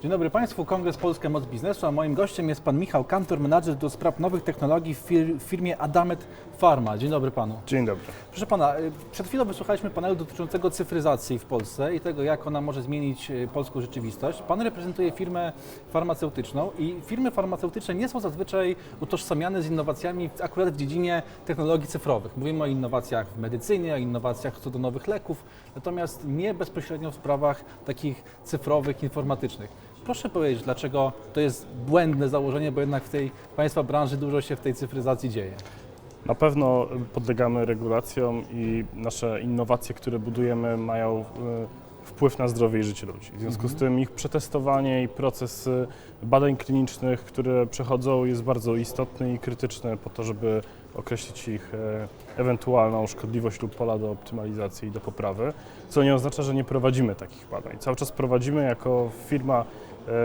Dzień dobry Państwu, Kongres Polska Moc Biznesu, a moim gościem jest Pan Michał Kantor, menadżer do spraw nowych technologii w fir- w firmie Adamet Pharma. Dzień dobry Panu. Dzień dobry. Proszę Pana, y, przed chwilą wysłuchaliśmy panelu dotyczącego cyfryzacji w Polsce i tego, jak ona może zmienić y, polską rzeczywistość. Pan reprezentuje firmę farmaceutyczną i firmy farmaceutyczne nie są zazwyczaj utożsamiane z innowacjami akurat w dziedzinie technologii cyfrowych. Mówimy o innowacjach w medycynie, o innowacjach co do nowych leków, natomiast nie bezpośrednio w sprawach takich cyfrowych, informatycznych. Proszę powiedzieć, dlaczego to jest błędne założenie, bo jednak w tej Państwa branży dużo się w tej cyfryzacji dzieje. Na pewno podlegamy regulacjom i nasze innowacje, które budujemy, mają e, wpływ na zdrowie i życie ludzi. W związku z tym ich przetestowanie i proces badań klinicznych, które przechodzą, jest bardzo istotny i krytyczny po to, żeby określić ich e, ewentualną szkodliwość lub pola do optymalizacji i do poprawy, co nie oznacza, że nie prowadzimy takich badań. Cały czas prowadzimy jako firma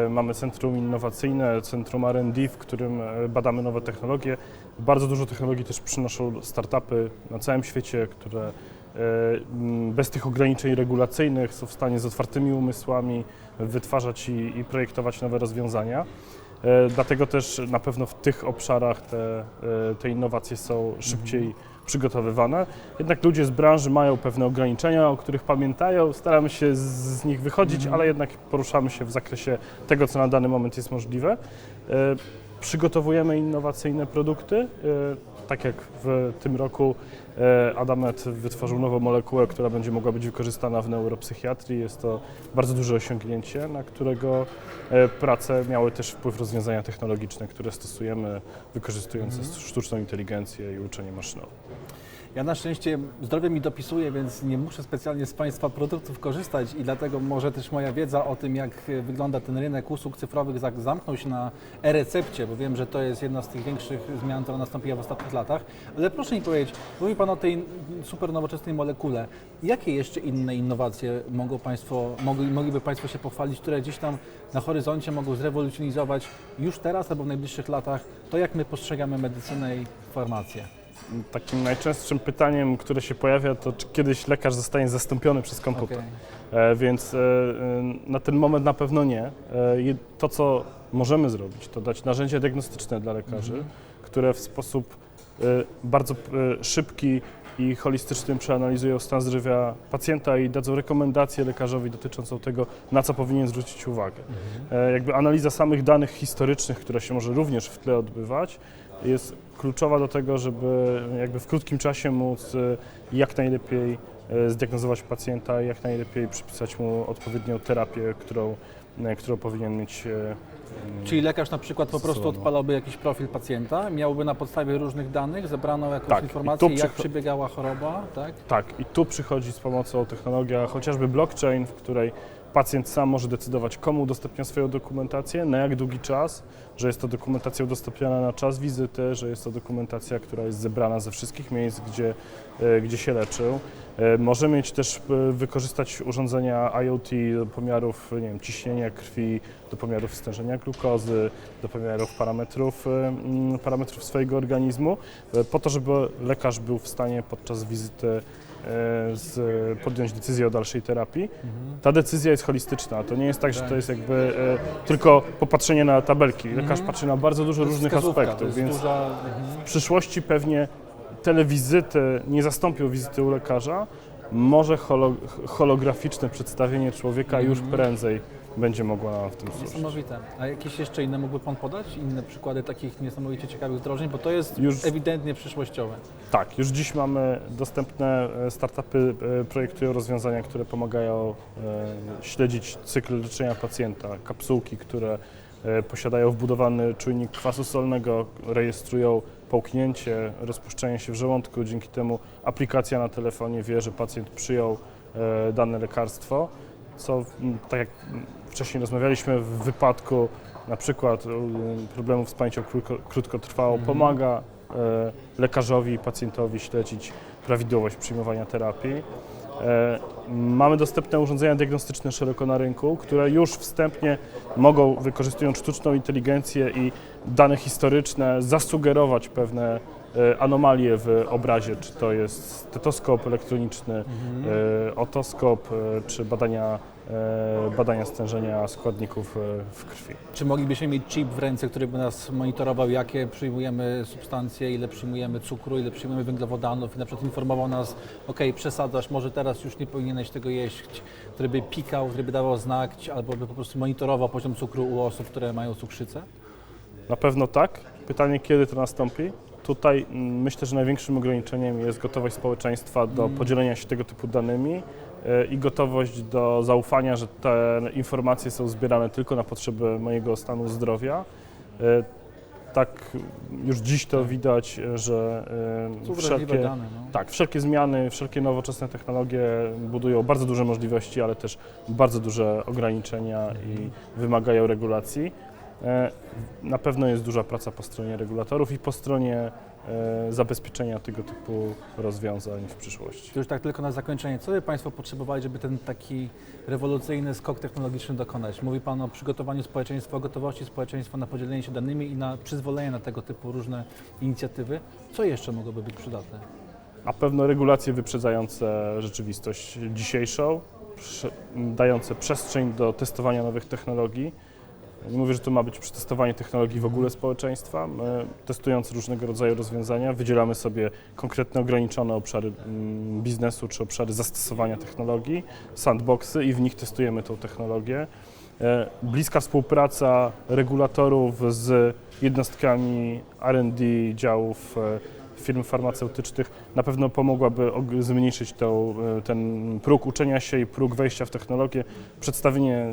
Mamy centrum innowacyjne, centrum R&D, w którym e, badamy nowe technologie. Bardzo dużo technologii też przynoszą startupy na całym świecie, które e, m, bez tych ograniczeń regulacyjnych są w stanie z otwartymi umysłami wytwarzać i, i projektować nowe rozwiązania. E, Dlatego też na pewno w tych obszarach te, e, te innowacje są szybciej przygotowywane. Jednak ludzie z branży mają pewne ograniczenia, o których pamiętają. Staramy się z, z nich wychodzić, ale jednak poruszamy się w zakresie tego, co na dany moment jest możliwe. E, Przygotowujemy innowacyjne produkty. Tak jak w tym roku e, Adamet wytworzył nową molekułę, która będzie mogła być wykorzystana w neuropsychiatrii. Jest to bardzo duże osiągnięcie, na którego e, prace miały też wpływ rozwiązania technologiczne, które stosujemy, wykorzystujące sztuczną inteligencję i uczenie maszynowe. Ja na szczęście zdrowie mi dopisuje, więc nie muszę specjalnie z Państwa produktów korzystać i dlatego może też moja wiedza o tym, jak wygląda ten rynek usług cyfrowych za- zamknął się na e-recepcie, bo wiem, że to jest jedna z tych większych zmian, która nastąpiła w ostatnich latach. Ale proszę mi powiedzieć, mówi Pan o tej super nowoczesnej molekule. Jakie jeszcze inne innowacje mogą państwo, mogli, mogliby Państwo się pochwalić, które gdzieś tam na horyzoncie mogą zrewolucjonizować już teraz albo w najbliższych latach to, jak my postrzegamy medycynę i farmację? Takim najczęstszym pytaniem, które się pojawia, to czy kiedyś lekarz zostanie zastąpiony przez komputer. Okej. E, Więc e, e, na ten moment na pewno nie. To, co możemy zrobić, to dać narzędzia diagnostyczne dla lekarzy, Mhm. które w sposób bardzo szybki i holistyczny przeanalizują stan zdrowia pacjenta i dadzą rekomendację lekarzowi dotyczącą tego, na co powinien zwrócić uwagę. Mhm. E, Jakby analiza samych danych historycznych, która się może również w tle odbywać, jest kluczowa do tego, żeby jakby w krótkim czasie móc e, jak najlepiej e, zdiagnozować pacjenta i jak najlepiej przypisać mu odpowiednią terapię, którą, którą powinien mieć. e, mm, Czyli lekarz na przykład po prostu odpalałby jakiś profil pacjenta, miałby na podstawie różnych danych zebraną jakąś Tak, informację, jak przebiegała choroba, tak? Tak, i tu przychodzi z pomocą technologia chociażby blockchain, w której pacjent sam może decydować, komu udostępnia swoją dokumentację, na jak długi czas, że jest to dokumentacja udostępniana na czas wizyty, że jest to dokumentacja, która jest zebrana ze wszystkich miejsc, gdzie, e, gdzie się leczył. E, Może mieć też e, wykorzystać urządzenia IoT do pomiarów nie wiem, ciśnienia krwi, do pomiarów stężenia glukozy, do pomiarów parametrów, parametrów swojego organizmu, po to, żeby lekarz był w stanie podczas wizyty z, podjąć decyzję o dalszej terapii. Ta decyzja jest holistyczna. To nie jest tak, że to jest jakby e, tylko popatrzenie na tabelki. Lekarz Mhm. patrzy na bardzo dużo różnych aspektów, więc duża... w przyszłości pewnie telewizyty nie zastąpią wizyty u lekarza. Może holo, holograficzne przedstawienie człowieka już Mhm. prędzej będzie mogło nam w tym służyć. Niesamowite. A jakieś jeszcze inne mógłby Pan podać? Inne przykłady takich niesamowicie ciekawych wdrożeń? Bo to jest Już- ewidentnie przyszłościowe. Tak, już dziś mamy dostępne e, startupy, e, projektują rozwiązania, które pomagają e, śledzić cykl leczenia pacjenta. Kapsułki, które posiadają wbudowany czujnik kwasu solnego, rejestrują połknięcie, rozpuszczenie się w żołądku. Dzięki temu aplikacja na telefonie wie, że pacjent przyjął e, dane lekarstwo, co tak jak wcześniej rozmawialiśmy, w wypadku na przykład problemów z pamięcią krótko, krótkotrwałą Mhm. pomaga e, lekarzowi i pacjentowi śledzić prawidłowość przyjmowania terapii. E, Mamy dostępne urządzenia diagnostyczne szeroko na rynku, które już wstępnie mogą, wykorzystując sztuczną inteligencję i dane historyczne, zasugerować pewne anomalie w obrazie, czy to jest stetoskop elektroniczny, Mhm. e, otoskop, e, czy badania e, badania stężenia składników e, w krwi. Czy moglibyśmy mieć chip w ręce, który by nas monitorował, jakie przyjmujemy substancje, ile przyjmujemy cukru, ile przyjmujemy węglowodanów i na przykład informował nas, ok, przesadzasz, może teraz już nie powinieneś tego jeść, który by pikał, który by dawał znak, albo by po prostu monitorował poziom cukru u osób, które mają cukrzycę? Na pewno tak. Pytanie, kiedy to nastąpi? Tutaj mm, myślę, że największym ograniczeniem jest gotowość społeczeństwa do podzielenia się tego typu danymi e, i gotowość do zaufania, że te informacje są zbierane tylko na potrzeby mojego stanu zdrowia. E, Tak, już dziś to widać, e, że e, wszelkie, dane. No. tak, wszelkie zmiany, wszelkie nowoczesne technologie budują bardzo duże możliwości, ale też bardzo duże ograniczenia i wymagają regulacji. E, Na pewno jest duża praca po stronie regulatorów i po stronie e, zabezpieczenia tego typu rozwiązań w przyszłości. To już tak tylko na zakończenie. Co by Państwo potrzebowali, żeby ten taki rewolucyjny skok technologiczny dokonać? Mówi Pan o przygotowaniu społeczeństwa, o gotowości społeczeństwa na podzielenie się danymi i na przyzwolenie na tego typu różne inicjatywy. Co jeszcze mogłoby być przydatne? A pewno regulacje wyprzedzające rzeczywistość dzisiejszą, dające przestrzeń do testowania nowych technologii. Nie mówię, że to ma być przetestowanie technologii w ogóle społeczeństwa. My, testując różnego rodzaju rozwiązania, wydzielamy sobie konkretne, ograniczone obszary mm, biznesu czy obszary zastosowania technologii, sandboxy i w nich testujemy tą technologię. E, Bliska współpraca regulatorów z jednostkami R&D działów e, firm farmaceutycznych na pewno pomogłaby og- zmniejszyć tą, e, ten próg uczenia się i próg wejścia w technologię. Przedstawienie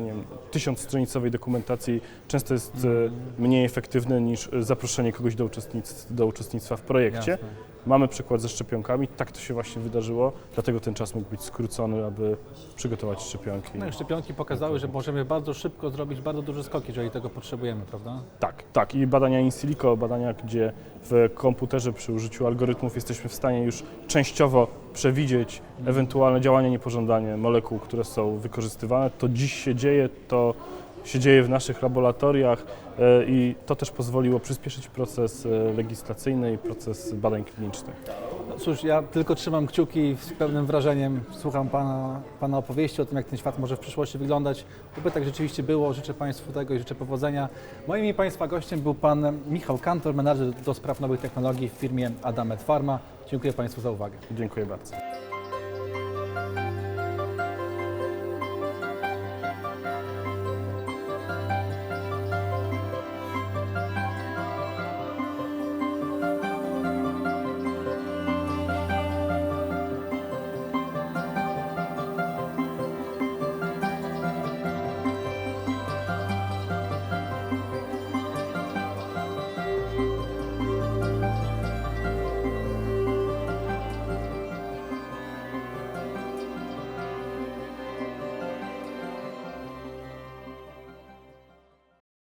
tysiącstronicowej dokumentacji często jest e, mniej efektywne niż zaproszenie kogoś do, uczestnic- do uczestnictwa w projekcie. Jasne. Mamy przykład ze szczepionkami, tak to się właśnie wydarzyło, dlatego ten czas mógł być skrócony, aby przygotować szczepionki. No i szczepionki pokazały, że możemy bardzo szybko zrobić bardzo duże skoki, jeżeli tego potrzebujemy, prawda? Tak, tak. I badania in silico, badania, gdzie w komputerze przy użyciu algorytmów jesteśmy w stanie już częściowo przewidzieć ewentualne działania niepożądane molekuł, które są wykorzystywane. To dziś się dzieje, to się dzieje w naszych laboratoriach e, i to też pozwoliło przyspieszyć proces e, legislacyjny i proces badań klinicznych. No cóż, ja tylko trzymam kciuki i z pełnym wrażeniem słucham pana, pana opowieści o tym, jak ten świat może w przyszłości wyglądać. Oby tak rzeczywiście było. Życzę Państwu tego i życzę powodzenia. Moim i Państwa gościem był Pan Michał Kantor, menadżer do spraw nowych technologii w firmie Adamet Pharma. Dziękuję Państwu za uwagę. Dziękuję bardzo.